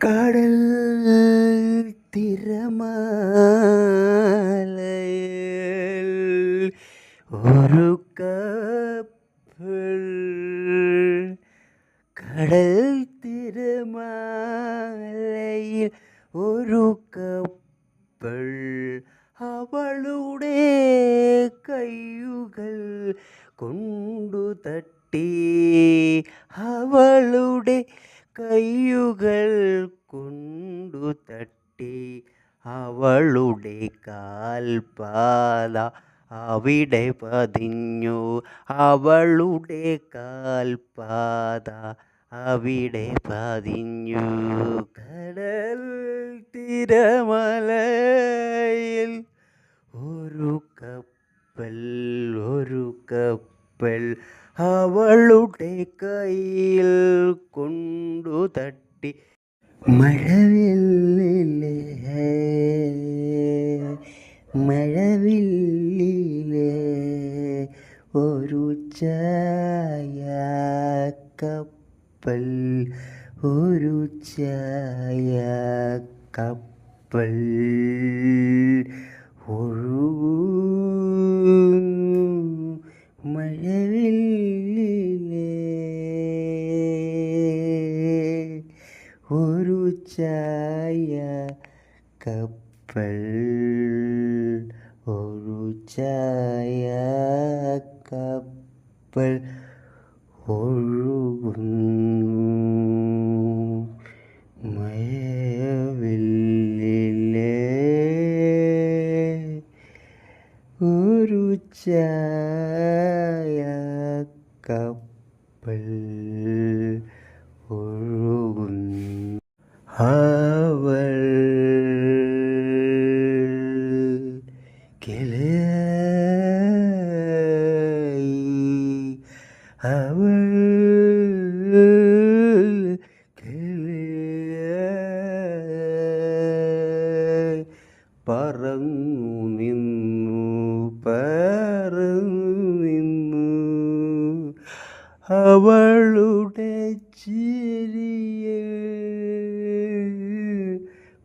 കടൽ തിരമാലയിൽ ഒരു കപ്പൽ കടൽ തിരമാലയിൽ ഒരു കപ്പൽ അവളുടെ കയ്യുകൾ കൊണ്ടു തട്ടി അവളുടെ കയ്യുകൾ കൊണ്ടു തട്ടി അവളുടെ കാൽപാത അവിടെ പതിഞ്ഞു. അവളുടെ കാൽപാത അവിടെ പതിഞ്ഞു. കടൽ തിരമലയിൽ ഒരു കപ്പൽ ഒരു കപ്പൽ അവളുടെ കയ്യിൽ കൊണ്ടു തട്ടി. മഴവില്ലേ മഴവില്ലേ ഒരു ചായ കപ്പൽ ഒരു ചായ കപ്പൽ ഒരു ചായ കപ്പൽ ഒരു ചായ കപ്പൽ ഒഴുകുന്നു. മഴവില്ലിലെ ഒരു ചായ കപ്പൽ ഒഴുകുന്നു അവൾ കിളിയായി അവൾ കിളിയായി പറന്നു നിന്നു പറന്നു നിന്നു. അവളുടെ ചിരിയെ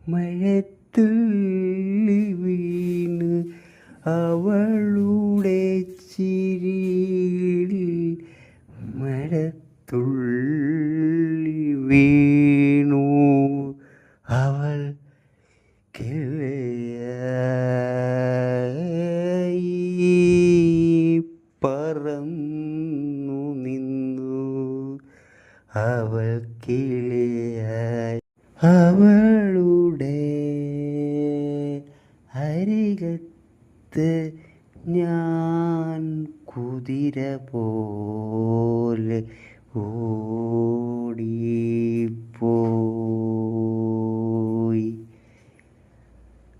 മഴത്തുള്ളി വീണ് അവളുടെ ചിരിയിൽ മഴത്തുള്ളി വീണു. അവൾ പറന്നു നിന്നു. അവൾ കിളിയായി. അവളുടെ ഓടിപ്പോയി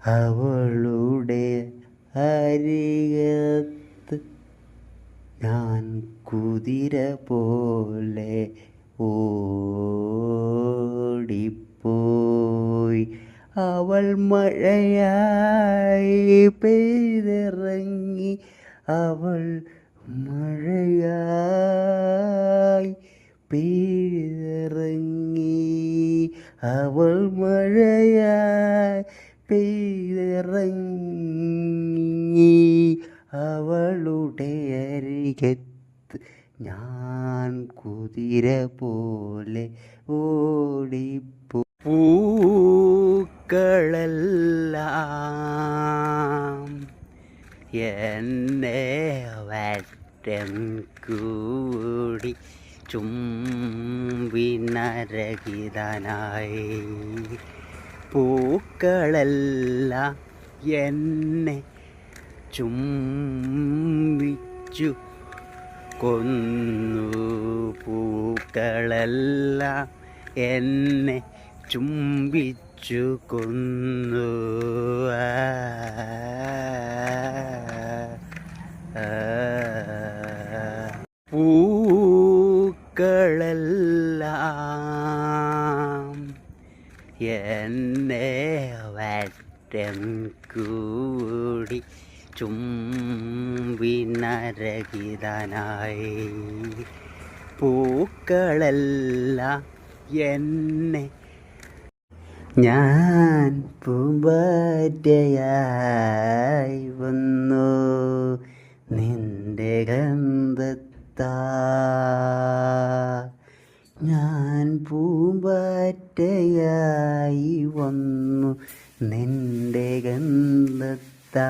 അവളുടെ അരികത്ത് ഞാൻ കുതിര പോലെ ഓടിപ്പോയി. അവൾ മഴയായി പെയ്തിറങ്ങി. അവൾ മഴയായി പെയ്തിറങ്ങി. അവൾ മഴയായി പെയ്തിറങ്ങി. അവളുടെ അരികത്ത് ഞാൻ കുതിര പോലെ ഓടിപ്പോ. പൂക്കളെല്ലാം എന്നെ വറ്റം കൂടി ചുംബിനരഹിതനായി പൂക്കളെല്ലാം എന്നെ ചുംബിച്ചു കൊന്നു. പൂക്കളെല്ലാം എന്നെ ചുംബിച്ചു കൊന്നു പൂക്കളെല്ലാം എന്നെ വറ്റം കൂടി ചുംബിനരഹിതനായി. പൂക്കളെല്ലാം എന്നെ ഞാൻ പൂമ്പാറ്റയായി വന്നു. നിന്റെ ഗന്ധത്താ. ഞാൻ പൂമ്പാറ്റയായി വന്നു. നിന്റെ ഗന്ധത്താ.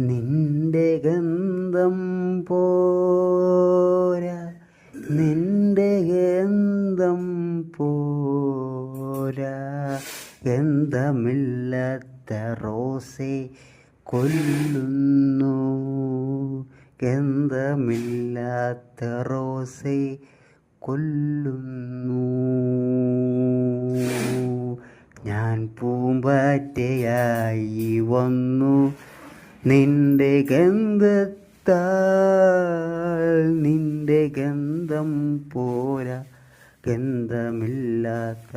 നിന്റെ ഗന്ധം പോരാ. നിന്റെ ഗന്ധമില്ലാത്ത റോസെ കൊല്ലുന്നു. ഗന്ധമില്ലാത്ത റോസെ കൊല്ലുന്നു. ഞാൻ പൂമ്പാറ്റയായി വന്നു. നിന്റെ ഗന്ധത്താൽ നിന്റെ ഗന്ധം പോരാ. ഗന്ധമില്ലാത്ത